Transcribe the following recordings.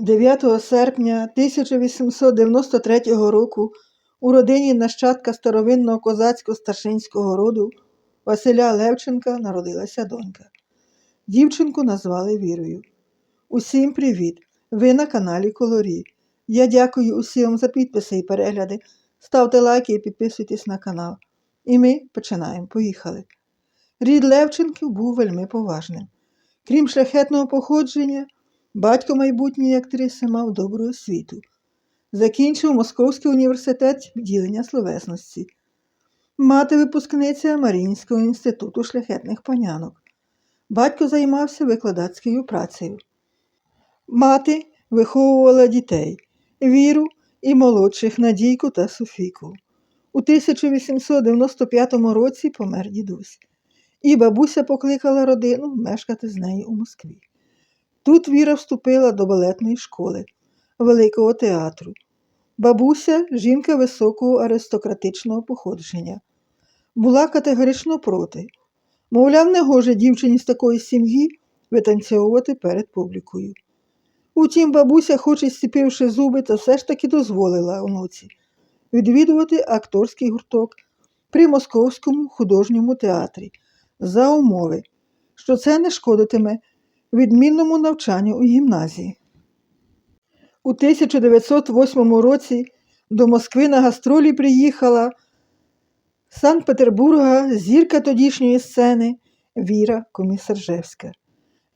9 серпня 1893 року у родині нащадка старовинного козацько-старшинського роду Василя Левченка народилася донька. Дівчинку назвали Вірою. Усім привіт! Ви на каналі Колорі. Я дякую усім за підписи і перегляди. Ставте лайки і підписуйтесь на канал. І ми починаємо. Поїхали. Рід Левченків був вельми поважним. Крім шляхетного походження, батько майбутньої актриси мав добру освіту. Закінчив Московський університет відділення словесності. Мати випускниця Маріїнського інституту шляхетних панянок. Батько займався викладацькою працею. Мати виховувала дітей Віру і молодших Надійку та Софійку. У 1895 році помер дідусь, і бабуся покликала родину мешкати з нею у Москві. Тут Віра вступила до балетної школи, Великого театру. Бабуся жінка високого аристократичного походження. Була категорично проти. Мовляв, не гоже дівчині з такої сім'ї витанцьовувати перед публікою. Утім, бабуся, хоч і стіпивши зуби, та все ж таки дозволила онуці відвідувати акторський гурток при Московському художньому театрі за умови, що це не шкодитиме відмінному навчанню у гімназії. У 1908 році до Москви на гастролі приїхала з Санкт-Петербурга зірка тодішньої сцени Віра Комісаржевська.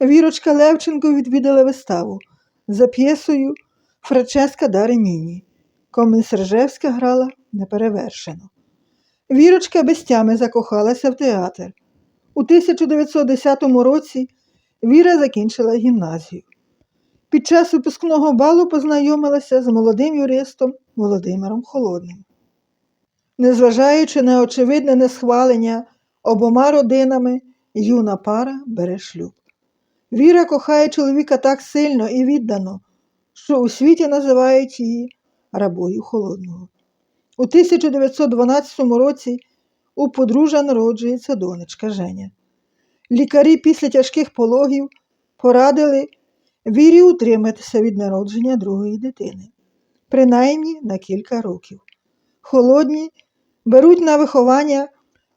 Вірочка Левченко відвідала виставу за п'єсою Франческа да Реміні. Комісаржевська грала неперевершено. Вірочка без тями закохалася в театр. У 1910 році Віра закінчила гімназію. Під час випускного балу познайомилася з молодим юристом Володимиром Холодним. Незважаючи на очевидне несхвалення обома родинами, юна пара бере шлюб. Віра кохає чоловіка так сильно і віддано, що у світі називають її рабою холодного. У 1912 році у подружжя народжується донечка Женя. Лікарі після тяжких пологів порадили вірі утриматися від народження другої дитини, принаймні на кілька років. Холодні беруть на виховання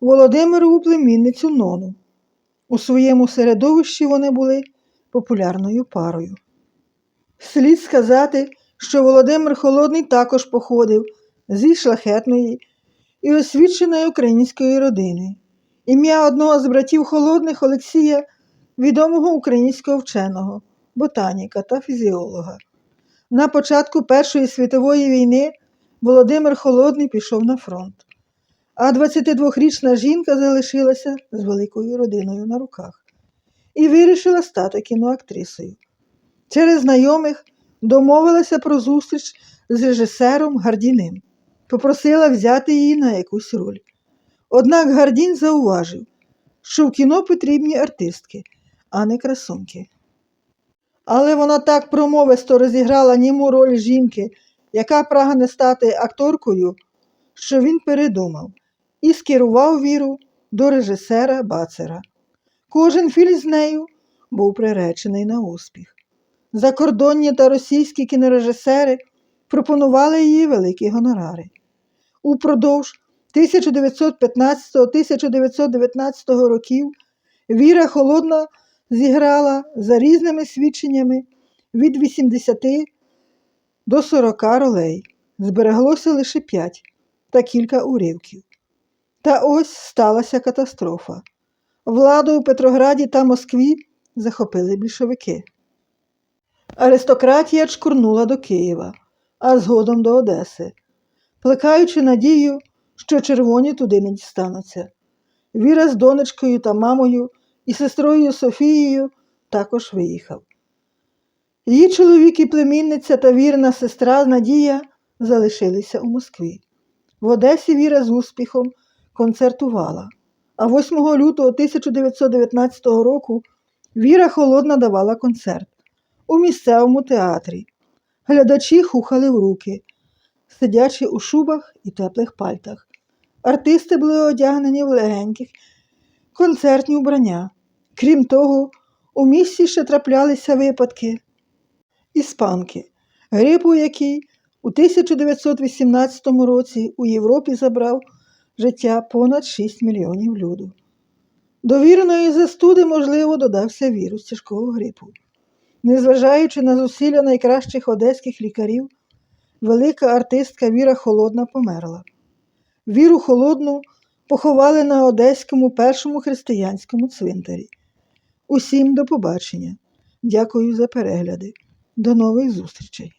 Володимирову племінницю Нону. У своєму середовищі вони були популярною парою. Слід сказати, що Володимир Холодний також походив зі шляхетної і освіченої української родини. Ім'я одного з братів Холодних Олексія, відомого українського вченого, ботаніка та фізіолога. На початку Першої світової війни Володимир Холодний пішов на фронт, а 22-річна жінка залишилася з великою родиною на руках і вирішила стати кіноактрисою. Через знайомих домовилася про зустріч з режисером Гардіним, попросила взяти її на якусь роль. Однак Гардін зауважив, що в кіно потрібні артистки, а не красунки. Але вона так промовисто розіграла німу роль жінки, яка прагне стати акторкою, що він передумав і скерував віру до режисера Бацера. Кожен фільм з нею був приречений на успіх. Закордонні та російські кінорежисери пропонували їй великі гонорари. Упродовж 1915-1919 років Віра Холодна зіграла за різними свідченнями від 80 до 40 ролей. Збереглося лише 5 та кілька уривків. Та ось сталася катастрофа. Владу у Петрограді та Москві захопили більшовики. Аристократія чкурнула до Києва, а згодом до Одеси, плекаючи надію, що червоні туди не дістануться. Віра з донечкою та мамою і сестрою Софією також виїхав. Її чоловік і племінниця та вірна сестра Надія залишилися у Москві. В Одесі Віра з успіхом концертувала, а 8 лютого 1919 року Віра Холодна давала концерт у місцевому театрі. Глядачі хухали в руки, сидячи у шубах і теплих пальтах. Артисти були одягнені в легеньких концертні вбрання. Крім того, у місті ще траплялися випадки, іспанки, грипу, який у 1918 році у Європі забрав життя понад 6 мільйонів люду. До вірної застуди, можливо, додався вірус тяжкого грипу. Незважаючи на зусилля найкращих одеських лікарів, велика артистка Віра Холодна померла. Віру Холодну поховали на Одеському першому християнському цвинтарі. Усім до побачення. Дякую за перегляди. До нових зустрічей!